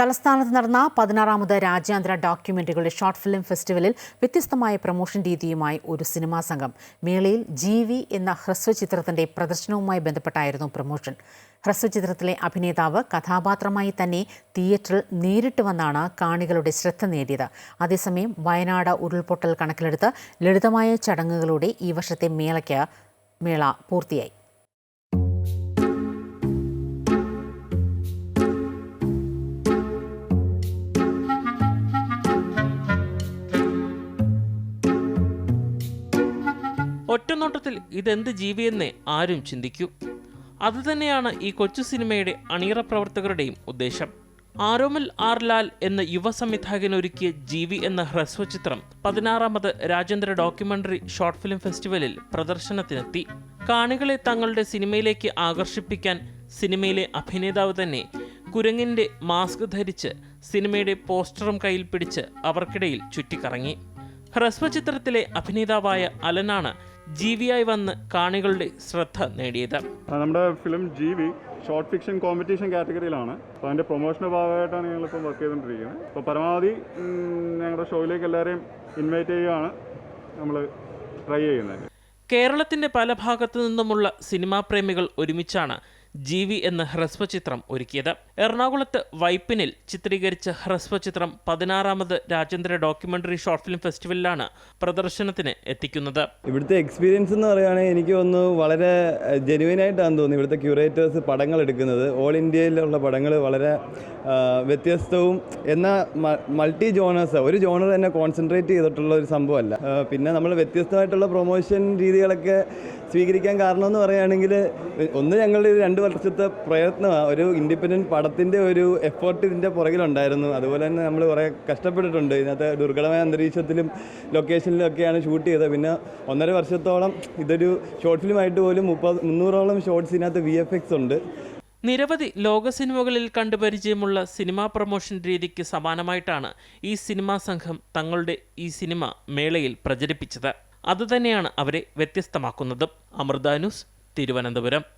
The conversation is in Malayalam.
തലസ്ഥാനത്ത് നടന്ന പതിനാറാമത് രാജ്യാന്തര ഡോക്യുമെന്ററികളുടെ ഷോർട്ട് ഫിലിം ഫെസ്റ്റിവലിൽ വ്യത്യസ്തമായ പ്രൊമോഷൻ രീതിയുമായി ഒരു സിനിമാ സംഘം. മേളയിൽ ജി എന്ന എന്ന ഹ്രസ്വചിത്രത്തിന്റെ പ്രദർശനവുമായി ബന്ധപ്പെട്ടായിരുന്നു പ്രൊമോഷൻ. ഹ്രസ്വചിത്രത്തിലെ അഭിനേതാവ് കഥാപാത്രമായി തന്നെ തിയേറ്ററിൽ നേരിട്ട് വന്നാണ് കാണികളുടെ ശ്രദ്ധ നേടിയത്. അതേസമയം വയനാട് ഉരുൾപൊട്ടൽ കണക്കിലെടുത്ത് ലളിതമായ ചടങ്ങുകളോടെ ഈ വർഷത്തെ മേളയ്ക്ക് മേള പൂർത്തിയായി. ഒറ്റനോട്ടത്തിൽ ഇതെന്ത് ജീവിയെന്നേ ആരും ചിന്തിക്കൂ. അതുതന്നെയാണ് ഈ കൊച്ചു സിനിമയുടെ അണിയറ പ്രവർത്തകരുടെയും ഉദ്ദേശം. ആരോമൽ ആർ ലാൽ എന്ന യുവ സംവിധായകൻ ഒരുക്കിയ ജീവി എന്ന ഹ്രസ്വചിത്രം പതിനാറാമത് രാജ്യാന്തര ഡോക്യുമെന്ററി ഷോർട്ട് ഫിലിം ഫെസ്റ്റിവലിൽ പ്രദർശനത്തിനെത്തി. കാണികളെ തങ്ങളുടെ സിനിമയിലേക്ക് ആകർഷിപ്പിക്കാൻ സിനിമയിലെ അഭിനേതാവ് തന്നെ കുരങ്ങിന്റെ മാസ്ക് ധരിച്ച് സിനിമയുടെ പോസ്റ്ററും കയ്യിൽ പിടിച്ച് അവർക്കിടയിൽ ചുറ്റിക്കറങ്ങി. ഹ്രസ്വചിത്രത്തിലെ അഭിനേതാവായ അലനാണ് ജീവിയായി വന്ന് കാണികളുടെ ശ്രദ്ധ നേടിയത്. നമ്മുടെ film G V short fiction competition കാറ്റഗറിയിലാണ് അപ്പോൾ അതിന്റെ പ്രൊമോഷന്റെ ഭാഗമായിട്ടാണ് ഞങ്ങളിപ്പോൾ വർക്ക് ചെയ്തുകൊണ്ടിരിക്കുന്നത് അപ്പോൾ പരമാവധി ഞങ്ങളുടെ ഷോയിലേക്ക് എല്ലാവരെയും ഇൻവൈറ്റ് ചെയ്യുകയാണ് നമ്മൾ ട്രൈ ചെയ്യുന്നത്. കേരളത്തിന്റെ പല ഭാഗത്തു നിന്നുമുള്ള സിനിമാ പ്രേമികൾ ഒരുമിച്ചാണ് ജീവി എന്ന ഹ്രസ്വചിത്രം ഒരുക്കിയത്. എറണാകുളത്ത് വൈപ്പിനിൽ ചിത്രീകരിച്ച ഹ്രസ്വചിത്രം പതിനാറാമത് രാജ്യാന്തര ഡോക്യുമെന്ററി ഷോർട്ട് ഫിലിം ഫെസ്റ്റിവലിലാണ് പ്രദർശനത്തിന് എത്തിക്കുന്നത്. ഇവിടുത്തെ എക്സ്പീരിയൻസ് എന്ന് പറയുകയാണെങ്കിൽ എനിക്ക് തോന്നുന്നു വളരെ ജെനുവിൻ ആയിട്ടാണ് തോന്നുന്നു ഇവിടുത്തെ ക്യൂറേറ്റേഴ്സ് പടങ്ങൾ എടുക്കുന്നത്. ഓൾ ഇന്ത്യയിലുള്ള പടങ്ങൾ വളരെ വ്യത്യസ്തവും എന്നാൽ മൾട്ടി ജോണേഴ്സ് ഒരു ജോണർ തന്നെ കോൺസെൻട്രേറ്റ് ചെയ്തിട്ടുള്ള ഒരു സംഭവമല്ല. പിന്നെ നമ്മൾ വ്യത്യസ്തമായിട്ടുള്ള പ്രൊമോഷൻ രീതികളൊക്കെ സ്വീകരിക്കാൻ കാരണം എന്ന് പറയുകയാണെങ്കിൽ ഒന്ന് ഞങ്ങളുടെ ഒരു രണ്ട് വർഷത്തെ പ്രയത്നമാണ് ഒരു ഇൻഡിപെൻഡന്റ് പടത്തിന്റെ ഒരു എഫേർട്ട് ഇതിന്റെ പുറകിലുണ്ടായിരുന്നു. അതുപോലെ തന്നെ നമ്മൾ കുറേ കഷ്ടപ്പെട്ടിട്ടുണ്ട്. ഇതിനകത്ത് ദുർഘടമായ അന്തരീക്ഷത്തിലും ലൊക്കേഷനിലൊക്കെയാണ് ഷൂട്ട് ചെയ്തത്. പിന്നെ ഒന്നര വർഷത്തോളം ഇതൊരു ഷോർട്ട് ഫിലിമായിട്ട് പോലും മുപ്പത് മുന്നൂറോളം ഷോർട്സ് ഇതിനകത്ത് വി എഫ് എക്സ് ഉണ്ട്. നിരവധി ലോക സിനിമകളിൽ കണ്ടുപരിചയമുള്ള സിനിമാ പ്രൊമോഷൻ രീതിക്ക് സമാനമായിട്ടാണ് ഈ സിനിമാ സംഘം തങ്ങളുടെ ഈ സിനിമ മേളയിൽ പ്രചരിപ്പിച്ചത്. അതുതന്നെയാണ് അവരെ വ്യത്യസ്തമാക്കുന്നതും. അമൃത ന്യൂസ് തിരുവനന്തപുരം.